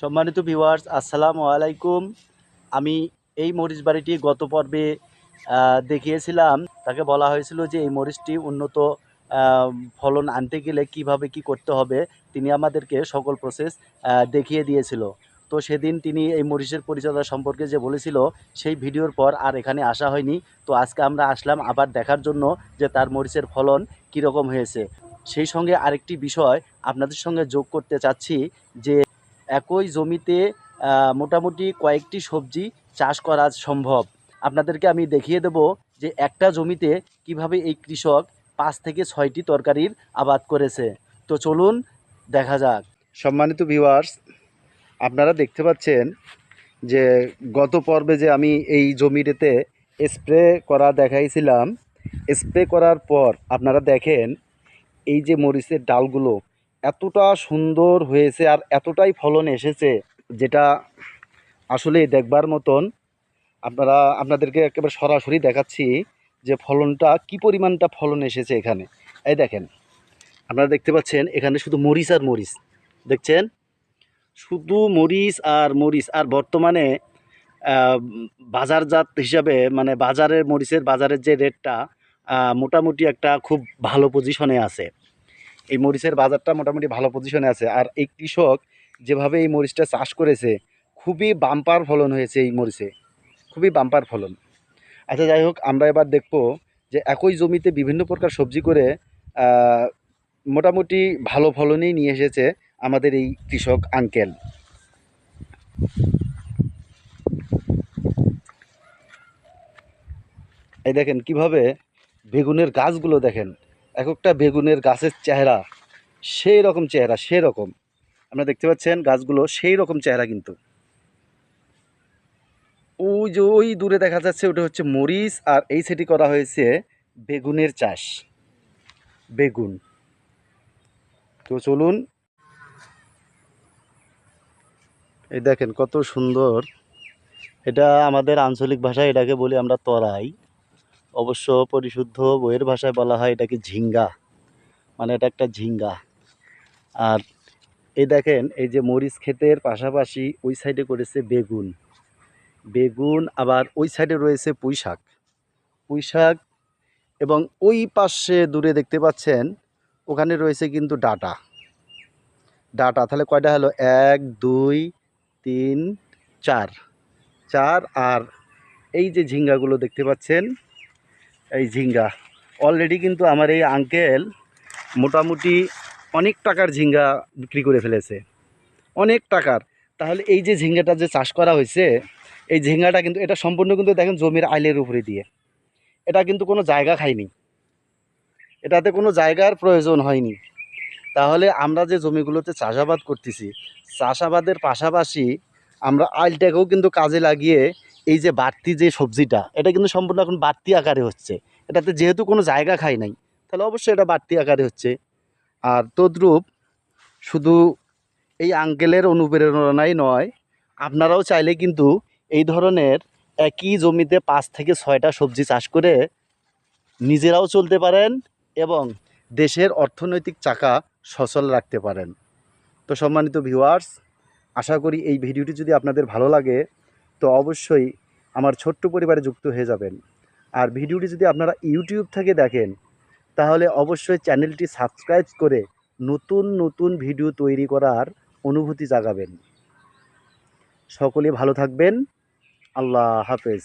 সম্মানিত ভিউয়ার্স আসসালামু আলাইকুম। আমি এই মরিচ বাড়িটি গত পর্বে দেখিয়েছিলাম। তাকে বলা হয়েছিল যে এই মরিচটি উন্নত ফলন আনতে গেলে কীভাবে কি করতে হবে, তিনি আমাদেরকে সকল প্রসেস দেখিয়ে দিয়েছিল। তো সেদিন তিনি এই মরিচের পরিচর্যা সম্পর্কে যে বলেছিল, সেই ভিডিওর পর আর এখানে আসা হয়নি। তো আজকে আমরা আসলাম আবার দেখার জন্য যে তার মরিচের ফলন কীরকম হয়েছে। সেই সঙ্গে আরেকটি বিষয় আপনাদের সঙ্গে যোগ করতে চাচ্ছি যে একই জমিতে মোটামুটি কয়েকটি সবজি চাষ করা সম্ভব। আপনাদেরকে আমি দেখিয়ে দেব যে একটা জমিতে কীভাবে এই কৃষক পাঁচ থেকে ছয়টি তরকারির আবাদ করেছে। তো চলুন, দেখা যাক। সম্মানিত ভিউয়ার্স আপনারা দেখতে পাচ্ছেন যে গত পর্বে যে আমি এই জমিটাতে স্প্রে করা দেখাইছিলাম, স্প্রে করার পর আপনারা দেখেন এই যে মরিচের ডালগুলো এতটা সুন্দর হয়েছে আর এতটাই ফলন এসেছে যেটা আসলে দেখবার মতন আপনারা, আপনাদেরকে একেবারে সরাসরি দেখাচ্ছি যে ফলনটা, কি পরিমাণটা ফলন এসেছে এখানে। এই দেখেন, আপনারা দেখতে পাচ্ছেন এখানে শুধু মরিচ আর মরিচ। দেখছেন? শুধু মরিচ আর মরিচ। আর বর্তমানে বাজারজাত হিসাবে মানে বাজারের মরিচের বাজারের যে রেটটা মোটামুটি একটা খুব ভালো পজিশনে আছে। এই মরিচের বাজারটা মোটামুটি ভালো পজিশনে আছে। আর এই কৃষক যেভাবে এই মরিচটা চাষ করেছে, খুবই বাম্পার ফলন হয়েছে এই মরিচে। খুবই বাম্পার ফলন। আচ্ছা যাই হোক, আমরা এবার দেখব যে একই জমিতে বিভিন্ন প্রকার সবজি করে মোটামুটি ভালো ফলনই নিয়ে এসেছে আমাদের এই কৃষক আঙ্কেল এই দেখেন কীভাবে বেগুনের গাছগুলো দেখেন। এক একটা বেগুনের গাছের চেহারা, সেই রকম চেহারা, সেই রকম। আপনারা দেখতে পাচ্ছেন গাছগুলো সেই রকম চেহারা কিন্তু। ওই যে ওই দূরে দেখা যাচ্ছে ওটা হচ্ছে মরিচ, আর এই সেটি করা হয়েছে বেগুনের চাষ। বেগুন। তো চলুন। এই দেখেন কত সুন্দর। এটা আমাদের আঞ্চলিক ভাষায় এটাকে বলি আমরা তরাই। অবশ্য পরিশুদ্ধ বইয়ের ভাষায় বলা হয় এটাকে ঝিঙ্গা। মানে এটা একটা ঝিঙ্গা। আর এই দেখেন, এই যে মরিচ ক্ষেতের পাশাপাশি ওই সাইডে করেছে বেগুন। বেগুন, আবার ওই সাইডে রয়েছে পুঁই শাক পুঁই শাক এবং ওই পাশে দূরে দেখতে পাচ্ছেন, ওখানে রয়েছে কিন্তু ডাটা। ডাটা, তাহলে কয়টা হলো? এক, দুই, তিন, চার। চার আর এই যে ঝিঙ্গাগুলো দেখতে পাচ্ছেন এই ঝিঙ্গা। অলরেডি কিন্তু আমার এই আঙ্কেল মোটামুটি অনেক টাকার ঝিঙ্গা বিক্রি করে ফেলেছে। অনেক টাকার। তাহলে এই যে ঝিঙ্গাটা যে চাষ করা হয়েছে, এই ঝিঙ্গাটা কিন্তু, এটা সম্পূর্ণ কিন্তু দেখেন জমির আইলের উপরে দিয়ে। এটা কিন্তু কোনো জায়গা খায়নি। এটাতে কোনো জায়গার প্রয়োজন হয়নি। তাহলে আমরা যে জমিগুলোতে চাষাবাদ করতেছি, চাষাবাদের পাশাপাশি আমরা আইলটাকেও কিন্তু কাজে লাগিয়ে এই যে বাড়তি যে সবজিটা, এটা কিন্তু সম্পূর্ণ এখন বাড়তি আকারে হচ্ছে। এটাতে যেহেতু কোনো জায়গা খাই নাই, তাহলে অবশ্যই এটা বাড়তি আকারে হচ্ছে। আর তদ্রূপ শুধু এই আঙ্কেলের অনুপ্রেরণাই নয়, আপনারাও চাইলে কিন্তু এই ধরনের একই জমিতে পাঁচ থেকে ছয়টা সবজি চাষ করে নিজেরাও চলতে পারেন এবং দেশের অর্থনৈতিক চাকা সচল রাখতে পারেন। তো সম্মানিত ভিউয়ার্স আশা করি এই ভিডিওটি যদি আপনাদের ভালো লাগে তো অবশ্যই আমার ছোট্ট পরিবারে যুক্ত হয়ে যাবেন। আর ভিডিওটি যদি আপনারা ইউটিউব থেকে দেখেন, তাহলে অবশ্যই চ্যানেলটি সাবস্ক্রাইব করে নতুন নতুন ভিডিও তৈরি করার অনুভূতি জাগাবেন। সকলে ভালো থাকবেন। আল্লাহ হাফেজ।